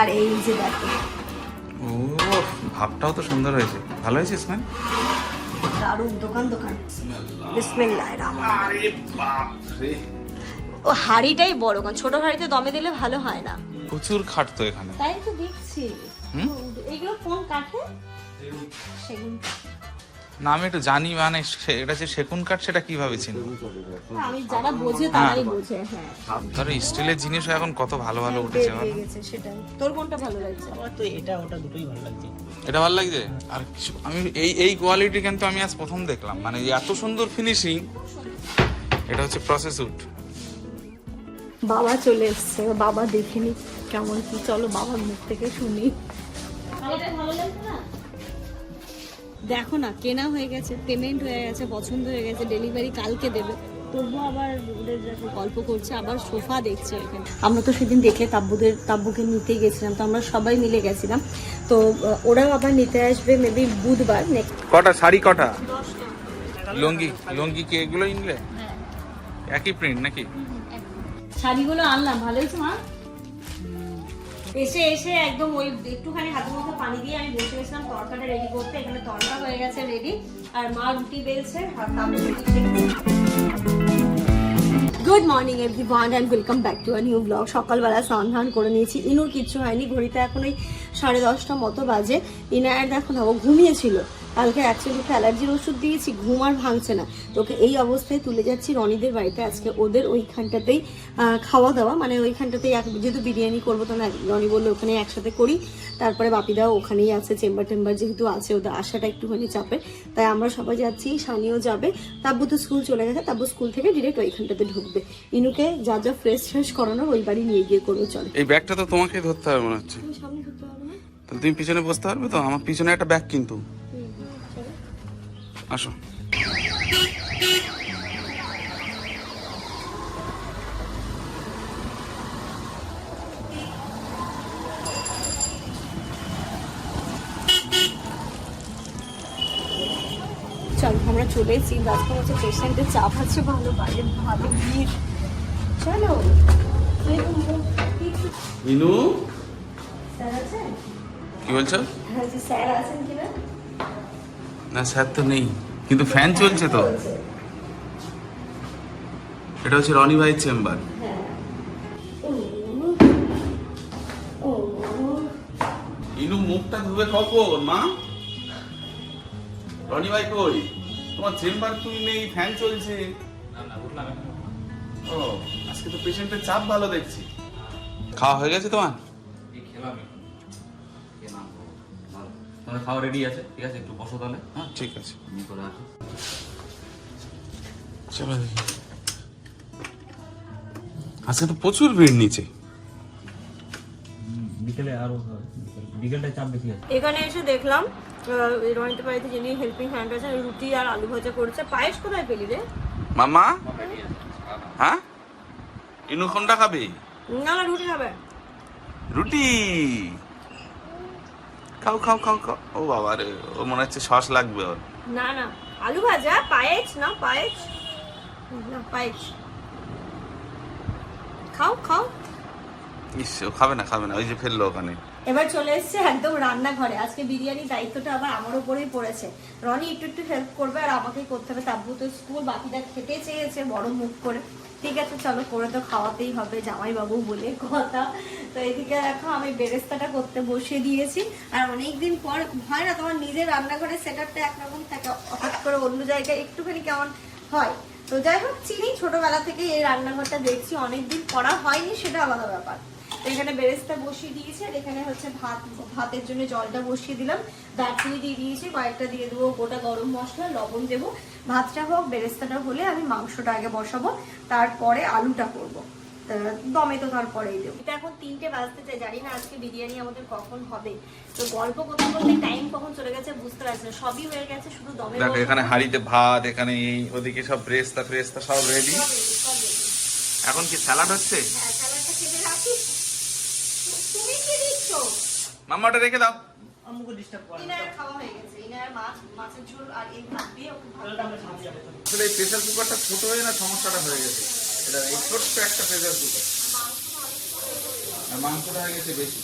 আর এই যে দেখো। ও ভাবটাও তো সুন্দর হয়েছে। ভালো হয়েছে স্মেল দারুণ দোকান দোকান। বিসমিল্লাহ আরে বাপ রে ও হাড়িটাই বড় কারণ ছোট হাড়িতে দমে দিলে ভালো হয় না। প্রচুর খাটতো এখানে। তাই তো দেখছি। হুম? এইগুলো কোন কাঠে? সেগুন। না আমি একটু জানি মানে সে- এটা যে সেগুন কাঠ সেটা কীভাবে চিনব? আমি যারা বোঝে তারাই বোঝে হ্যাঁ। ধরো স্টিলের জিনিসও এখন কত ভালো ভালো উঠেছে হয়ে গেছে সেটাই। তোর কোনটা ভালো লাগছে? আমার তো এটা ওটা দুটোই ভালো লাগছে। এটা ভালো লাগছে? আর কিছু আমি এই এই কোয়ালিটি কিন্তু আমি আজ প্রথম দেখলাম। মানে এত সুন্দর ফিনিশিং এটা হচ্ছে প্রসেস উড বাবা চলে এসছে বাবা দেখিনি কেমন কি। চলো বাবার মুখ থেকে শুনি। দেখো না কেনা হয়ে গেছে পেমেন্ট হয়ে গেছে পছন্দ হয়ে গেছে ডেলিভারি কালকে দেবে। তবুও আবার ওদের গল্প করছে আবার সোফা দেখছে এখানে। আমরা তো সেদিন দেখে তাব্বুদের তাব্বুকে নিতে গেছিলাম তো আমরা সবাই মিলে গেছিলাম। তো ওরাও আবার নিতে আসবে মেবি বুধবার নেক্সট কটা শাড়ি কটা? লুঙ্গি লুঙ্গি কি এগুলো নিলে একই প্রিন্ট নাকি? শাড়িগুলো আনলাম ভালোই তো মা? এসে এসে একদম ওই একটুখানি হাতের মধ্যে পানি দিয়ে আমি বসে গেছিলাম তরকাটা রেডি করতে। এখানে তরকা হয়ে গেছে রেডি আর মা রুটি বেলছে, আর good morning everyone and welcome back to a new blog সকালবেলা সন্ধান ধান করে নিয়েছি। ইনুর কিচ্ছু হয়নি, ঘড়িতে এখন ওই সাড়ে দশটা মতো বাজে। ইনায়ের দেখো না, ও ঘুমিয়েছিল। কালকে অ্যাকচুয়ালি অ্যালার্জির ওষুধ দিয়েছি ঘুম আর ভাঙছে না। তোকে এই অবস্থায় তুলে যাচ্ছি রনিদের বাড়িতে। আজকে ওদের ওইখানটাতেই খাওয়া দাওয়া মানে ওইখানটাতেই এক- যেহেতু বিরিয়ানি করব তো না রনি বলল ওখানে একসাথে করি। তারপরে বাপিদাও ওখানেই আছে চেম্বার টেম্বার যেহেতু আছে ওদের আসাটা একটুখানি চাপে। তাই আমরা সবাই যাচ্ছি সানিও যাবে। তাব্বু তো স্কুল চলে গেছে তাব্বু স্কুল থেকে ডিরেক্ট ওইখানটাতে ঢুকবে। ইনুকে যা যা ফ্রেশ ফ্রেশ করানোর ওই বাড়ি নিয়ে গিয়ে করব চলে। এই ব্যাগটা তো তোমাকে ধরতে হবে মনে হচ্ছে। তুমি পিছনে বসতে পারবে তো? আমার পিছনে একটা ব্যাগ কিন্তু। আসো। চলো আমরা চলে এসেছি। রাস্তা হচ্ছে পেশেন্টের চাপ আছে ভালো বাইরে ভালো ভিড়। চলো আছেন? কি বলছো? হ্যাঁ স্যার আছেন কিনা? না স্যার তো নেই। কিন্তু ফ্যান চলছে তো। এটা হচ্ছে রনি ভাইয়ের চেম্বার হ্যাঁ ইনু মুখটা ধুবে কখন মা? রনি ভাই কই? তোমার চেম্বার তুমি নেই ফ্যান চলছে। ও আজকে তো পেশেন্টের চাপ ভালো দেখছি। খাওয়া হয়ে গেছে তোমার। খেলাম। তোমাদের খাওয়া রেডি আছে ঠিক আছে? একটু বসো তাহলে হ্যাঁ? ঠিক আছে। তুমি করে আসো। চলো আজকে তো প্রচুর ভিড় নিচে। বিকেলে আরও বিকেলটায় চাপ বেশি আছে। এখানে এসে দেখলাম রনিতে বাড়িতে যিনি হেল্পিং হ্যান্ড আছেন রুটি আর আলু ভাজা করেছে। পায়েস কোথায় পেলি রে? মামা? হ্যাঁ? ইনু কোনটা খাবে? না না রুটি খাবে। রুটি? খাও খাও খাও খাও। ও বাবা রে ও মনে হচ্ছে সস লাগবে ওর। না না আলু ভাজা পায়েস না পায়েস? না পায়েস। খাও খাও। ইস খাবে না খাবে না ওই যে ফেলল ওখানে। এবার চলে এসেছে একদম রান্নাঘরে। আজকে বিরিয়ানির দায়িত্বটা আবার আমার উপরেই পড়েছে। রনি একটু একটু হেল্প করবে আর আমাকেই করতে হবে। তাব্বু তো স্কুল বাকিটা খেতে চেয়েছে, বড় মুখ করে। ঠিক আছে, চলো করে তো খাওয়াতেই হবে জামাইবাবু বলে কথা। তো এদিকে দেখো, আমি বেরেস্তাটা করতে বসিয়ে দিয়েছি। আর অনেকদিন পর, হয় না, তোমার নিজের রান্নাঘরের সেট আপটা একরকম থাকে। হঠাৎ করে অন্য জায়গায় একটুখানি কেমন হয়। তো যাই হোক, চিনি ছোটবেলা থেকে এই রান্নাঘরটা দেখছি। অনেকদিন করা হয়নি, সেটা আলাদা ব্যাপার। এখানে বেরেস্তা বসিয়ে দিয়েছি আর এখানে হচ্ছে ভাত ভাতের জন্য জলটা বসিয়ে দিলাম। দারচিনি দিয়ে দিয়েছি কয়েকটা দিয়ে দেবো গোটা গরম মশলা লবণ দেবো। ভাতটা হোক বেরেস্তাটা হলে আমি মাংসটা আগে বসাবো তারপরে আলুটা করব। দমে তো তারপরেই দেবো। এটা এখন তিনটে বাজতে চাই জানি না আজকে বিরিয়ানি আমাদের কখন হবে। তো গল্প করতে করতে টাইম কখন চলে গেছে বুঝতে পারছি না সবই হয়ে গেছে শুধু দমে দেখো এখানে হাঁড়িতে ভাত এখানে এই ওদিকে সব ব্রেস্তা ফ্রেস্তা সব রেডি। এখন কি স্যালাড হচ্ছে? হ্যাঁ স্যালাডটা কেটে রাখিস তুমি কি দিচ্ছ মামাটা রেখে দাও আমাকে ডিস্টার্ব করে ইনার খাওয়া হয়ে গেছে ইনার মাছ মাছের ঝোল আর এই ভাত দিয়ে ওকে ভালো আসলে এই প্রেসার কুকারটা ছোট হয়ে না সমস্যাটা হয়ে গেছে? এটা এই ছোট্ট একটা প্রেসার কুকার আর মাংসটা হয়ে গেছে বেশি।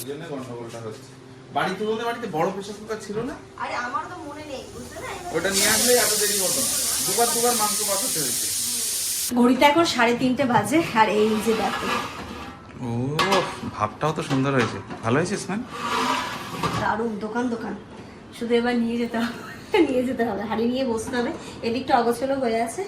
এই জন্য গন্ডগোলটা হচ্ছে। বাড়ি তুলনে বাড়িতে বড় প্রেশার কুকার ছিল না? আরে আমারও তো মনে নেই বুঝতে না? ওটা নিয়ে আসলে এত দেরি হতো না। দুবার দুবার মাংস বসাতে হয়েছে ঘড়িতে এখন সাড়ে তিনটে বাজে আর এই যে দেখো। ও ভাবটাও তো সুন্দর হয়েছে। ভালো হয়েছে স্মেল দারুণ দোকান দোকান। শুধু এবার নিয়ে যেতে হবে নিয়ে যেতে হবে। হাড়ি নিয়ে বসতে হবে। এদিকটা অগোছলো হয়ে আছে।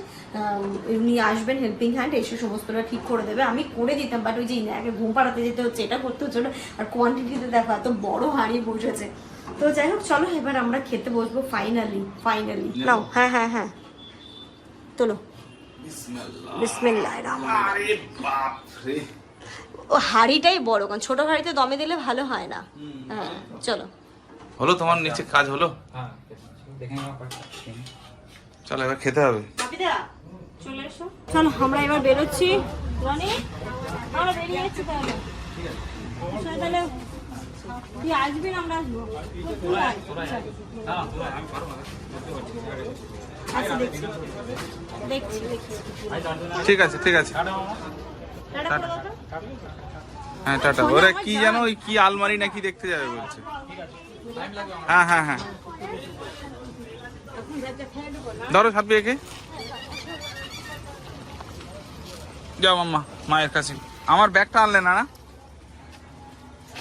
উনি আসবেন হেল্পিং হ্যান্ড এসে সমস্তটা ঠিক করে দেবে। আমি করে দিতাম বাট ওই যে ইনাকে ঘুম পাড়াতে যেতে হচ্ছে এটা করতে হচ্ছে না। আর কোয়ান্টিটিতে দেখো এত বড় হাঁড়ি বসেছে। তো যাই হোক চলো এবার আমরা খেতে বসবো ফাইনালি ফাইনালি নাও হ্যাঁ হ্যাঁ হ্যাঁ। তোলো। বিসমিল্লাহ। আরে বাপ রে ও হাঁড়িটাই বড় কারণ ছোট হাঁড়িতে দমে দিলে ভালো হয় না। হ্যাঁ চলো। হলো তোমার নিচে কাজ হলো? হ্যাঁ চলো এবার খেতে হবে। চলে এসো। চলো আমরা এবার বেরোচ্ছি। রনি আমরা বেরিয়ে যাচ্ছি তাহলে। তাহলে তুই আসবি না আমরা আসব। আচ্ছা দেখছি দেখছি। ঠিক আছে ঠিক আছে। হ্যাঁ টাটা। ওরা কি জানো ওই কি আলমারি নাকি দেখতে যাবে বলছে। হ্যাঁ হ্যাঁ হ্যাঁ। ধরো সাথে একে যাও মাম্মা মায়ের কাছে। আমার ব্যাগটা আনলে না না?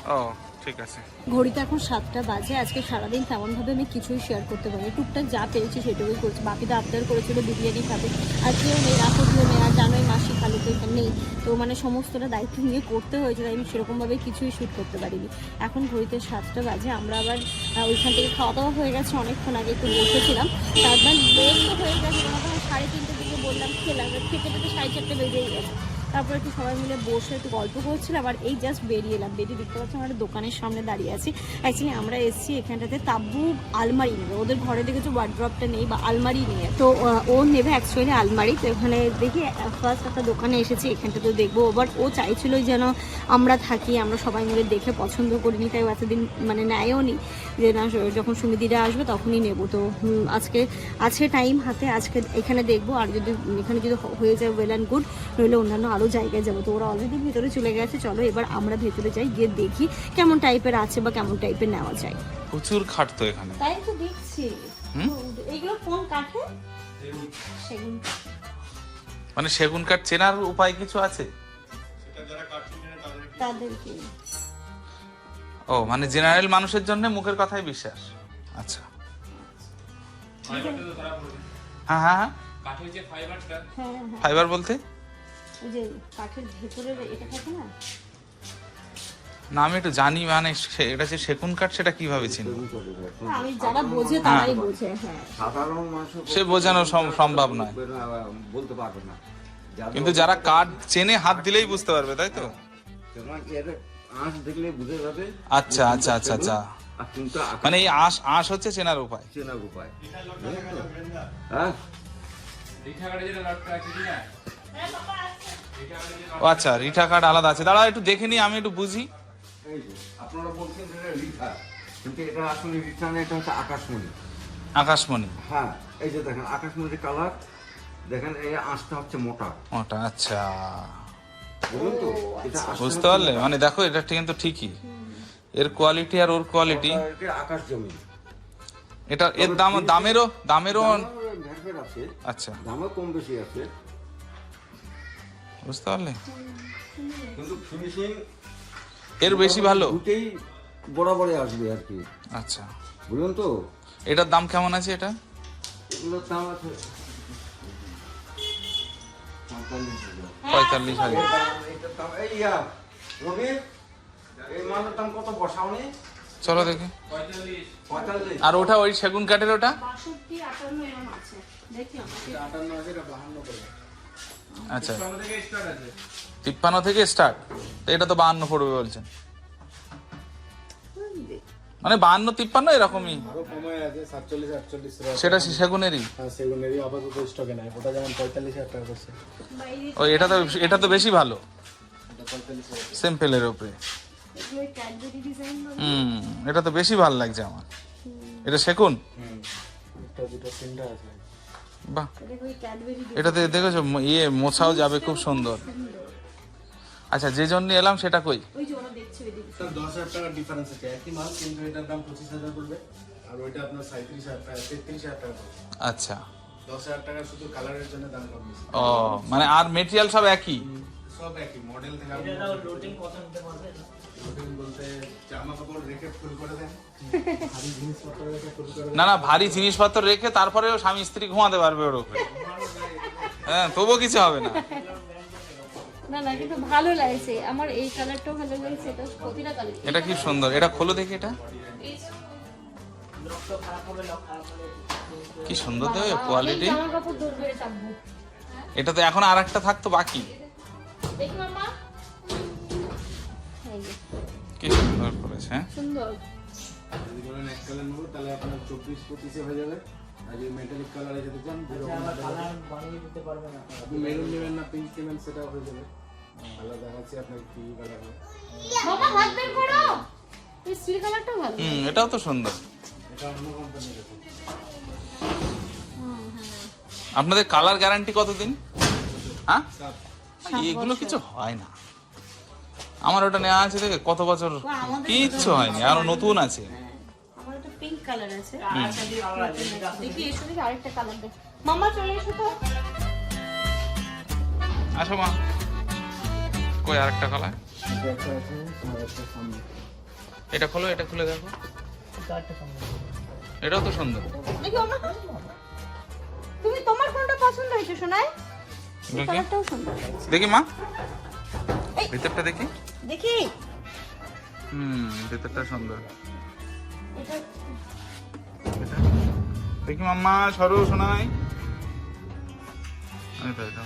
ও। ঠিক আছে। ঘড়িতে এখন সাতটা বাজে, আজকে সারাদিন তেমনভাবে আমি কিছুই শেয়ার করতে পারিনি। টুকটাক যা পেরেছি সেটুকুই করছি। বাকিটা আবদার করেছিল বিরিয়ানি খাবে। আর কেউ নেই, রাখো কেউ নেই, আর জানোই মাসি এখানে নেই। তো মানে সমস্তটা দায়িত্ব নিয়ে করতে হয়েছে, তাই আমি সেরকমভাবে কিছুই শ্যুট করতে পারিনি। এখন ঘড়িতে সাতটা বাজে, আমরা আবার ওইখান থেকে খাওয়া দাওয়া হয়ে গেছে। অনেকক্ষণ আগে একটু বসেছিলাম। তারপর তো হয়ে গেছে সাড়ে তিনটের দিকে বললাম, খেলাম। খেতে খেতে সাড়ে চারটে বেজেই গেছে। তারপর একটু সবাই মিলে বসে একটু গল্প করছিলাম আর এই জাস্ট বেরিয়ে এলাম। বেরিয়ে দেখতে পাচ্ছি আমরা দোকানের সামনে দাঁড়িয়ে আছি। অ্যাকচুয়ালি আমরা এসেছি এখানটাতে তাব্বু আলমারি নেবে ওদের ঘরে দেখেছ ওয়ার্ড্রপটা নেই বা আলমারি নিয়ে। তো ও নেবে অ্যাকচুয়ালি আলমারি। তো এখানে দেখি ফার্স্ট একটা দোকানে এসেছি এখানটাতে দেখব। বাট ও চাইছিল যেন আমরা থাকি, আমরা সবাই মিলে দেখে পছন্দ করিনি, তাই এতদিন মানে নেয়ও নি। যে না যখন সুমিদিরা আসবে তখনই নেব। তো আজকে, আছে টাইম হাতে, আজকে এখানে দেখব। আর যদি, এখানে যদি হয়ে যায় ওয়েল অ্যান্ড গুড নইলে অন্যান্য আরও জায়গায় যাব। তো ওরা অলরেডি ভেতরে চলে গেছে চলো এবার আমরা ভেতরে যাই গিয়ে দেখি কেমন টাইপের আছে বা কেমন টাইপের নেওয়া যায়। প্রচুর খাটতো এখানে। তাই তো দেখছি? এইগুলো কোন কাঠে সেগুন মানে সেগুন কাঠ চেনার উপায় কিছু আছে? তাদেরকে ও মানে জেনারেল মানুষের জন্য মুখের কথাই বিশ্বাস। আচ্ছা। হ্যাঁ হ্যাঁ হ্যাঁ। হ্যাঁ হ্যাঁ। ফাইবার বলতে? ওই যে কাঠের ভেতরে এটা থাকে না? না আমি একটু জানি মানে সে- এটা যে সেগুন কাঠ সেটা কীভাবে চিনব? আমি যারা বোঝে তারাই বোঝে হ্যাঁ। সাধারণ মানুষ সে বোঝানো সম- সম্ভব নয়। বলতে পারবে না। কিন্তু যারা কাঠ চেনে হাত দিলেই বুঝতে পারবে তাই তো? আঁশ দেখলে বুঝে যাবে? আচ্ছা আচ্ছা আচ্ছা আচ্ছা। আকাশ মানে এই আঁশ আঁশ হচ্ছে চেনার উপায়। চেনার উপায়। হ্যাঁ? ও আচ্ছা রিঠা কাঠ আলাদা আছে। দাঁড়া একটু দেখে নিই আমি একটু বুঝি। আপনারা বলছেন যে এটা রিঠা কিন্তু এটা আসলে রিঠা না এটা হচ্ছে আকাশমণি। আকাশমণি। হ্যাঁ এই যে দেখেন আকাশমণির কালার দেখেন এই আঁশটা হচ্ছে মোটা। ওটা আচ্ছা। তো বুঝতে পারলে? মানে দেখো এটা কিন্তু ঠিকই। এর কোয়ালিটি আর ওর কোয়ালিটি এটা আকাশ জমি। এটা এর দাম দামেরও দামেরও আচ্ছা। দামও কম বেশি আছে। বুঝতে পারলে? কিন্তু ফিনিশিং এর বেশি ভালো? দুটেই বরাবরে আসবে আর কি। আচ্ছা। বুঝলেন তো? এটার দাম কেমন আছে এটা? এগুলোর দাম আছে পঁয়তাল্লিশ হাজার। হাজার। চলো দেখি। আর ওটা ওই সেগুন কাঠের ওটা? বাষট্টি আটান্ন এরম আছে। দেখলাম আচ্ছা। তিপ্পান্ন থেকে স্টার্ট তো এটা তো বাহান্ন পড়বে বলছেন। মানে বাহান্ন তিপ্পান্ন এরকমই। সেটা সেগুনেরই। হ্যাঁ ও এটা তো এটা তো বেশি ভালো। সিম্পলের ডিজাইন হুম এটা তো বেশি ভালো লাগছে আমার। এটা সেকুন দুটো তিনটা আছে। বাহ। দেখো এই ক্যাডবেরি এটাতে দেখেছ ইয়ে মোছাও যাবে খুব সুন্দর। আচ্ছা যে জন্য এলাম সেটা কই? আচ্ছা। দশ হাজার টাকা শুধু কালারের জন্য দাম কম বেশি ও মানে আর মেটেরিয়াল সব একই? সব একই মডেল থেকে না না ভারী জিনিসপত্র রেখে তারপরেও স্বামী স্ত্রী ঘুমাতে পারবে ওর উপরে। হ্যাঁ তবুও কিছু হবে না। না না কিন্তু ভালো লাগছে। আমার এই কালারটাও ভালো লাগছে এটা প্রতিটা কালার এটা কি সুন্দর। এটা খোলো দেখি এটা। কি সুন্দর তো কোয়ালিটি এটা তো এখন আর একটা থাকতো বাকি। দেখি মামা এই যে, কি সুন্দর করেছে হ্যাঁ? সুন্দর। যদি বলেন এক কালার নেব তাহলে আপনার চব্বিশ পঁচিশে হয়ে যাবে। আর যদি মেটালিক কালারে যেতে চান আপনি মেরুন নেবেন না পিঙ্ক নেবেন সেটাও হয়ে যাবে। কালার দেখাচ্ছি আপনার কি কালার হবে। মামা হাত বের করো! এই স্টিল কালারটাও ভালো। হুম এটাও তো সুন্দর। এটা অন্য কোম্পানির আপনাদের কালার গ্যারান্টি কতদিন? হ্যাঁ? এগুলো কিছু হয় না। আমার ওটা নেওয়া আছে দেখে কত বছর কিচ্ছু হয়নি আরও নতুন আছে। একটা আসো মা। কই আরেকটা কালার এটা খোলো এটা খুলে দেখো। এটাও তো সুন্দর। তুমি তোমার কোনটা পছন্দ হয়েছে শোনায় দেখি। কালারটাও সুন্দর দেখি মা। ভিতরটা দেখি। দেখি। হুম ভিতরটা সুন্দর। দেখি মাম্মা সরু শোনাই এটা এটা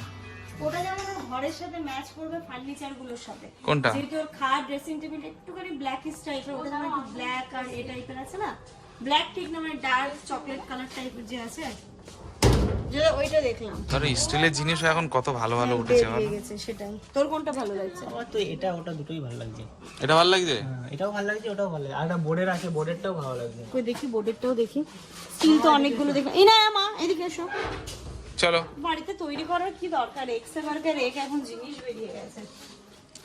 ওটা যেমন ঘরের সাথে ম্যাচ করবে ফার্নিচারগুলোর সাথে। কোনটা? যেহেতু ওর খাট ড্রেসিং টেবিল একটুখানি ব্ল্যাক টাইপের ওটা যেমন একটু ব্ল্যাক আর এ টাইপের আছে না? ব্ল্যাক ঠিক না মানে ডার্ক চকলেট কালার টাইপের যে আছে। ওইটা দেখলাম। তোর স্টিলের জিনিসও এখন কত ভালো ভালো হ্যাঁ, উঠেছে গেছে সেটাই। তোর কোনটা ভালো লাগছে? আমার তো এটা ওটা দুটোই ভালো লাগছে। এটা ভালো লাগছে? হ্যাঁ, এটাও ভালো লাগছে ওটাও ভালো লাগছে। আর একটা বোর্ডের আছে বোর্ডেরটাও ভালো লাগছে। কই দেখি বোর্ডেরটাও দেখি। স্টিল তো অনেকগুলো দেখলাম এই না মা এদিকে এসো। চলো। বাড়িতে তৈরি করার কি দরকার? এক্সে মার্কের এক এখন জিনিস বেরিয়ে গেছে।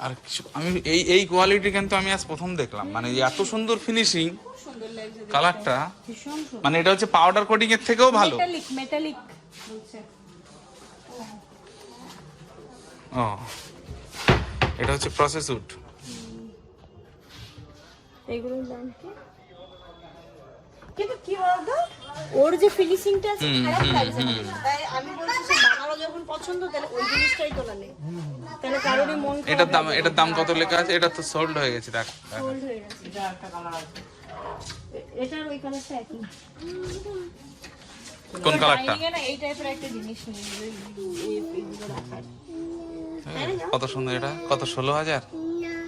আর কিছু আমি এই এই কোয়ালিটি কিন্তু আমি আজ প্রথম দেখলাম। মানে এত সুন্দর ফিনিশিং খুব সুন্দর লাগছে কালারটা মানে এটা হচ্ছে পাউডার কোটিং এর থেকেও ভালো। মেটালিক মেটালিক ও। এটা হচ্ছে প্রসেস উড এগুলোর দাম কি? কিন্তু কি বলতো ওর যে ফিনিশিংটা আছে খারাপ লাগছে তাই আমি বলছি যে বানানো যখন পছন্দ তাহলে ওই জিনিসটাই তোলা নেই। তাহলে কারোরই মন এটার দাম এটার দাম কত লেখা আছে? এটা তো সোল্ড হয়ে গেছে দেখ। দেখ। সোল্ড হয়ে গেছে। এটা একটা কালার আছে। এটার ওই কালারটা একই। কোন কালারটা? এই টাইপের একটা জিনিস রাখার। কত সুন্দর এটা? কত ষোলো হাজার?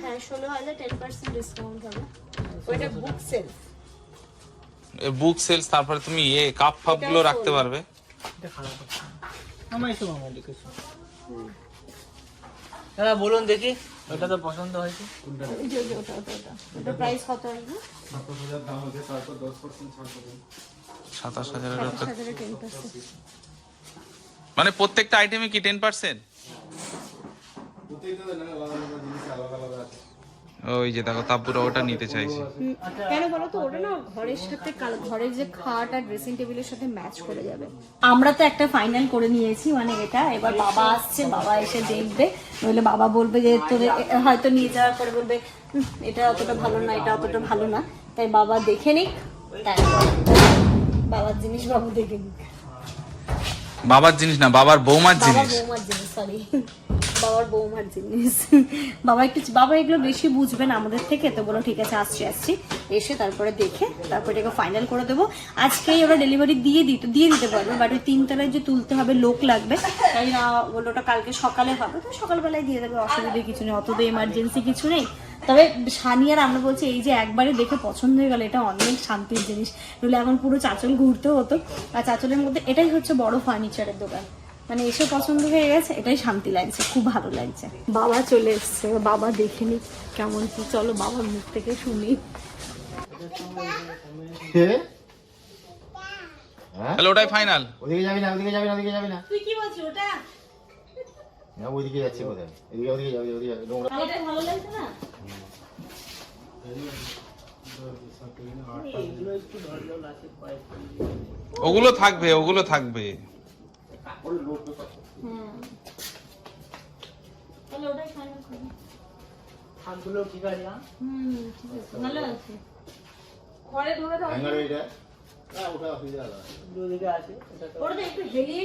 হ্যাঁ ষোলো হাজার টেন পার্সেন্ট ডিসকাউন্ট হবে। ওইটা বুক সেল বুক সেলস তারপরে তুমি এ কাপ ফাপগুলো রাখতে পারবে। আমার। দাদা বলুন দেখি। ওটা তো পছন্দ হয়েছে। ওটা ওটা ওটা প্রাইস কত আসবে দাম ছাড় সাতাশ হাজারের মানে প্রত্যেকটা আইটেমে কি টেন পার্সেন্ট? ওই যে দেখো তাব্বুরা ওটা নিতে চাইছে। কেন বলো তো ওটা না ঘরের সাথে ঘরের যে খাট আর ড্রেসিং টেবিলের সাথে ম্যাচ করে যাবে। আমরা তো একটা ফাইনাল করে নিয়েছি মানে এটা। এবার বাবা আসছে বাবা এসে দেখবে। নইলে বাবা বলবে যে তোর হয়তো নিয়ে যাওয়ার পরে বলবে "উম, এটা অতটা ভালো না এটা অতটা ভালো না। তাই বাবা দেখে নিক তারপর বাবার জিনিস বাবু দেখে বাবার জিনিস না বাবার বৌমার জিনিস। বৌমার জিনিস সরি বাবার বৌমার জিনিস। বাবা একটু বাবা এগুলো বেশি বুঝবে না আমাদের থেকে তো বলো ঠিক আছে আসছি আসছি। এসে তারপরে দেখে তারপরে এটাকে ফাইনাল করে দেবো। আজকেই ওরা ডেলিভারি দিয়ে দিতে দিয়ে দিতে পারবে বাট ওই তিনতলায় যে তুলতে হবে লোক লাগবে তাই না বলল ওটা কালকে সকালে হবে তো সকালবেলায় দিয়ে দেবে অসুবিধা কিছু নেই অত তো এমার্জেন্সি কিছু নেই। তবে সানিয়ার আমরা বলছি এই যে একবারে দেখে পছন্দ হয়ে গেল এটা অনেক শান্তির জিনিস। নইলে এখন পুরো চাচল ঘুরতে হতো। আর চাচলের মধ্যে এটাই হচ্ছে বড় ফার্নিচারের দোকান। মানে এসে পছন্দ হয়ে গেছে এটাই শান্তি লাগছে খুব ভালো লাগছে। বাবা চলে এসছে বাবা দেখে নি কেমন কি। চলো বাবার মুখ থেকে শুনি। তাহলে ওটাই ফাইনাল ওদিকে যাবি না ওদিকে যাবি না ওদিকে যাবি না। তুই কি বলছিস ওটা? হ্যাঁ ওইদিকে যাচ্ছে কোথায় এদিকে ওদিকে যাও ওদিকে নোংরা ভালো লাগছে না ওগুলো থাকবে ওগুলো থাকবে ঘরে না।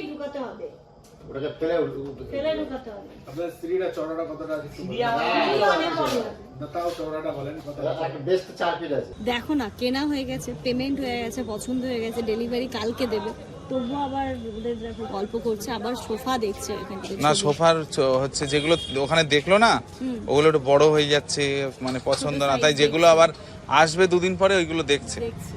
ঢুকাতে হবে ওটাকে ফেলে ফেলে ঢুকাতে হবে। আপনার স্ত্রীরা চড়াটা কতটা চার ফিট আছে। দেখো না কেনা হয়ে গেছে পেমেন্ট হয়ে গেছে পছন্দ হয়ে গেছে ডেলিভারি কালকে দেবে। তবুও আবার ওদের গল্প করছে আবার সোফা দেখছে না সোফার হচ্ছে যেগুলো ওখানে দেখল না ওগুলো একটু বড় হয়ে যাচ্ছে মানে পছন্দ না তাই যেগুলো আবার আসবে দুদিন পরে ওইগুলো দেখছে। দেখছি।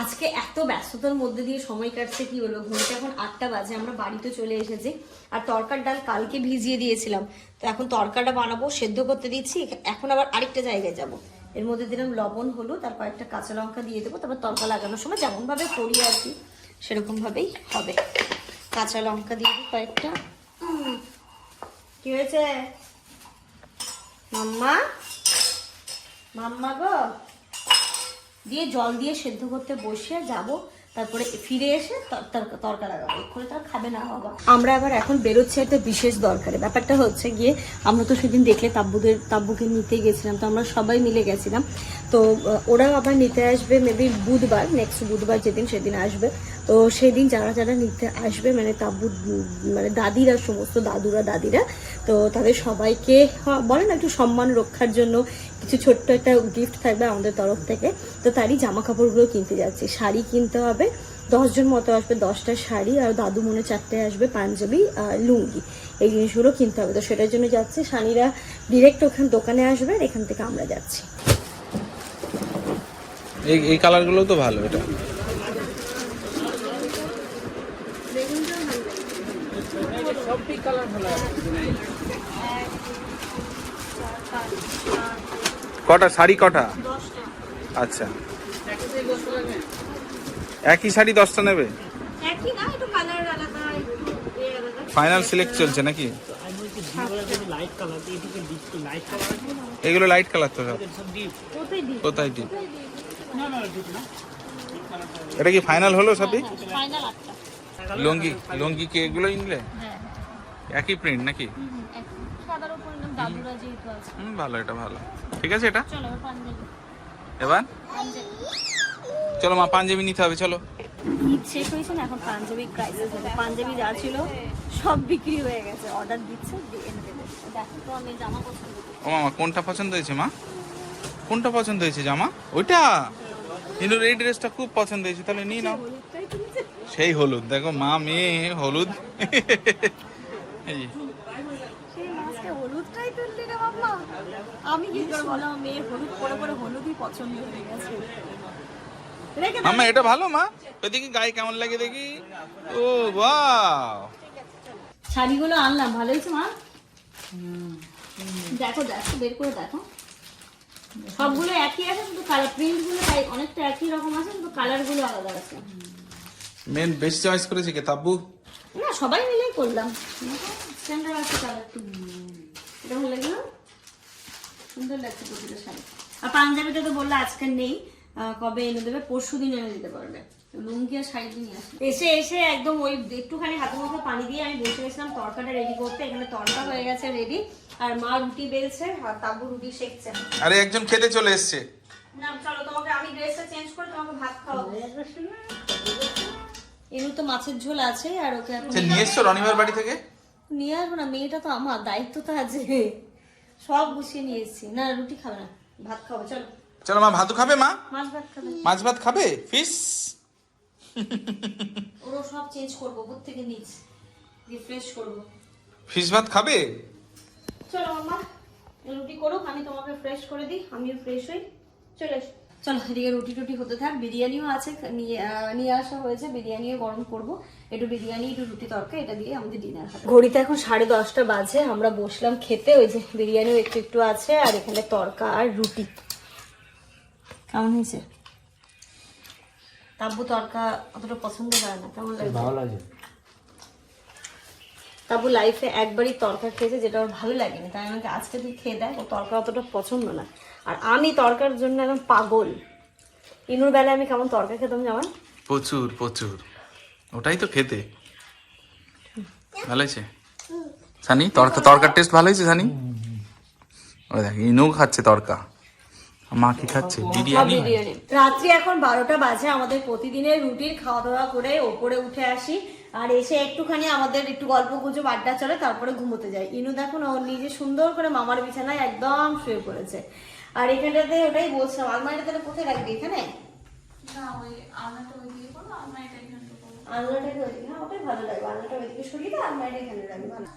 আজকে এত ব্যস্ততার মধ্যে দিয়ে সময় কাটছে, কি হলো ঘড়িতে এখন আটটা বাজে, আমরা বাড়িতে চলে এসেছি। আর তরকার ডাল কালকে ভিজিয়ে দিয়েছিলাম। তো এখন তরকাটা বানাবো, সেদ্ধ করতে দিচ্ছি, এখন আবার আরেকটা জায়গায় যাব। এর মধ্যে দিলাম লবণ হলো তার কয়েকটা কাঁচা লঙ্কা দিয়ে দেবো, তারপর তরকা লাগানোর সময় যেমনভাবে করি আর কি, সেরকমভাবেই হবে। কাঁচা লঙ্কা দিয়ে দিই কয়েকটা। কি হয়েছে? মাম্মা? মাম্মা গো? দিয়ে জল দিয়ে সেদ্ধ করতে বসে যাব, তারপরে ফিরে এসে তর- তর- তরকা লাগাবো। এক্ষুনি তো আর খাবে না বাবা। আমরা আবার এখন বেরোচ্ছি একটা বিশেষ দরকারে। ব্যাপারটা হচ্ছে গিয়ে, আমরা তো সেদিন দেখলে তাব্বুদের, তাব্বুকে নিতে গেছিলাম, তো আমরা সবাই মিলে গেছিলাম। তো ওরাও আবার নিতে আসবে মেবি বুধবার নেক্সট বুধবার যেদিন সেদিন আসবে। তো সেদিন যারা যারা নিতে আসবে মানে উম, মানে দাদিরা সমস্ত দাদুরা দাদিরা তো তাদের সবাইকে বলে না একটু সম্মান রক্ষার জন্য কিছু ছোট্ট একটা গিফট থাকবে আমাদের তরফ থেকে। তো তারই জামা কাপড়গুলো কিনতে যাচ্ছি। শাড়ি কিনতে হবে। দশজন মতো আসবে দশটা শাড়ি আর দাদু মনে চারটে আসবে পাঞ্জাবি আর লুঙ্গি। এই জিনিসগুলো কিনতে হবে। তো সেটার জন্য যাচ্ছি। শাড়িরা ডিরেক্ট ওখান দোকানে আসবে আর এখান থেকে আমরা যাচ্ছি। এই এই কালারগুলো তো ভালো এটা সবই কালার ভালো আছে কটা শাড়ি কটা? আচ্ছা। একই শাড়ি দশটা নেবে? একই না একটু কালার আলাদা একটু এ আলাদা। ফাইনাল সিলেক্ট চলছে নাকি? এগুলো লাইট কালার তো সব। কোথায় ডিপ এটা কি ফাইনাল হলো সবই ফাইনাল লুঙ্গি লুঙ্গি কি এগুলো নিলে? হ্যাঁ একই প্রিন্ট নাকি? দাদুরা যেহেতু আছে। হুম ভালো এটা ভালো। ঠিক আছে এটা? চলো পাঞ্জাবি। এবার? চলো মা পাঞ্জাবি নিতে হবে চলো। ঈদ শেষ হয়েছে না এখন পাঞ্জাবি ক্রাইসিস হবে। পাঞ্জাবি যা ছিল সব বিক্রি হয়ে গেছে। অর্ডার দিচ্ছে দেখো তো আমি জামা পছন্দ ও মামা কোনটা পছন্দ হয়েছে মা? কোনটা পছন্দ হয়েছে জামা? ওইটা? কিন্তু এই ড্রেসটা খুব পছন্দ হয়েছে তাহলে নিয়ে নাও। সেই হলুদ দেখো মা মেয়ে হলুদ। এই সেই মাছটা হলুদটাই তুললি রে বাবা আমি কি করে বলো আমার মেয়ে হলুদ পরে পরে হলুদই পছন্দ হয়ে গেছে। মামা এটা ভালো মা। ওইদিকে গায়ে কেমন লাগে দেখি। ও বাহ শাড়িগুলো আনলাম। ভালো হয়েছে মা? দেখো দেখো বের করে দেখো। সবগুলো একই আছে শুধু কালার প্রিন্টগুলো তাই অনেকটা একই রকম আছে কিন্তু কালারগুলো আলাদা আছে। মেন বেস্ট চয়েস করেছে কে তাব্বু? না সবাই মিলেই করলাম। স্ট্যান্ডার্ড আছে কালারটি এটা ভালো লাগল? সুন্দর লাগছে প্রতিটা শাড়ি। আর পাঞ্জাবিটা তো বললে আজকে নেই কবে এনে দেবে? পরশু দিন এনে দিতে পারবে। লুঙ্গি আর শাড়ি নিয়ে আসবে। এসে এসে একদম ওই একটুখানি হাতে মুখে পানি দিয়ে আমি বসে গেছিলাম তরকাটা রেডি করতে। এখানে তরকা হয়ে গেছে রেডি আর মা রুটি বেলছে আর তাবু রুটি সেকছে আরে একজন খেতে চলে এসছে। না চলো তোমাকে আমি ড্রেসটা চেঞ্জ করে তোমাকে ভাত খাওয়াবো। এমনি তো মাছের ঝোল আছে আর ওকে এখন নিয়ে এসছো রনিবার বাড়ি থেকে? নিয়ে আসব না মেয়েটা তো আমার দায়িত্ব তো আছে। সব গুছিয়ে নিয়ে এসেছি না রুটি খাবে না। ভাত খাব চলো। চলো মা ভাতু খাবে মা? মাছ ভাত খাবে। মাছ ভাত খাবে? ফিস? ওরও সব চেঞ্জ করব উপর থেকে নিচ। রিফ্রেশ করব। ফিস ভাত খাবে? চলো মামা রুটি করুক আমি তোমাকে ফ্রেশ করে দিই আমিও ফ্রেশ হই। চলে। চলো এদিকে রুটি টুটি হতে থাক বিরিয়ানিও আছে নিয়ে নিয়ে আসা হয়েছে বিরিয়ানিও গরম করব। একটু বিরিয়ানি একটু রুটি তরকা এটা দিয়ে আমাদের ডিনার হবে। ঘড়িতে এখন সাড়ে দশটা বাজে আমরা বসলাম খেতে ওই যে বিরিয়ানিও একটু একটু আছে আর এখানে তরকা আর রুটি। কেমন হয়েছে? তাব্বু তরকা অতটা পছন্দ করে না কেমন লাগছে? ভালো লাগছে। তাবু লাইফে একবারই তরকা খেয়েছে যেটা ওর ভালো লাগেনি। তাই আমাকে আজকে তুই খেয়ে দেয় ও তরকা অতটা পছন্দ না। আর আমি তরকার জন্য একদম পাগল। ইনুর বেলায় আমি কেমন তরকা খেতাম যেমন প্রচুর প্রচুর। ওটাই তো খেতে। ভালো হয়েছে? সানি তরকা তরকার টেস্ট ভালো হয়েছে সানি? ওই দেখ ইনু খাচ্ছে তরকা। মা কি খাচ্ছে? বিরিয়ানি? রাত্রি এখন বারোটা বাজে আমাদের প্রতিদিনের রুটিন খাওয়া দাওয়া করে ওপরে উঠে আসি। আর এসে একটুখানি আমাদের একটু গল্প গুজব আড্ডা চলে তারপরে ঘুমোতে যাই। ইনু দেখুন ও নিজে সুন্দর করে মামার বিছানায় একদম শুয়ে পড়েছে। আর এখানটাতে ওটাই বলছিলাম আলমারিটা তাহলে কোথায় রাখবি এখানে? আলনাটাকে ওইদিকে হ্যাঁ ওটাই ভালো লাগবে। আলনাটা ওইদিকে সরিয়ে দাও আলমারিটা এখানে রাখবি। ভালো।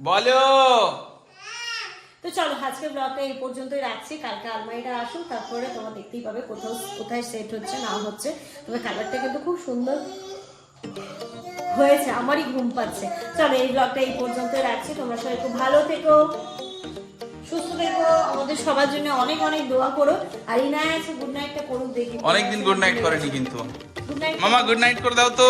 বলো। তো চলো আজকের ব্লগটা এই পর্যন্তই রাখছি। কালকে আলমারিটা তারপরে তোমরা দেখতেই পাবে কোথাও কোথায় সেট হচ্ছে না হচ্ছে। তবে কালারটা কিন্তু খুব সুন্দর হয়েছে আমারই ঘুম পাচ্ছে। চলো এই ব্লগটা এই পর্যন্তই রাখছি। তোমরা সবাই খুব ভালো থেকো সুস্থ থেকো। আমাদের সবার জন্য অনেক অনেক দোয়া করো। আর ইনায় আছে গুড নাইটটা করুক দেখি। অনেকদিন গুড নাইট করেনি কিন্তু। মামা গুড নাইট করে দাও তো।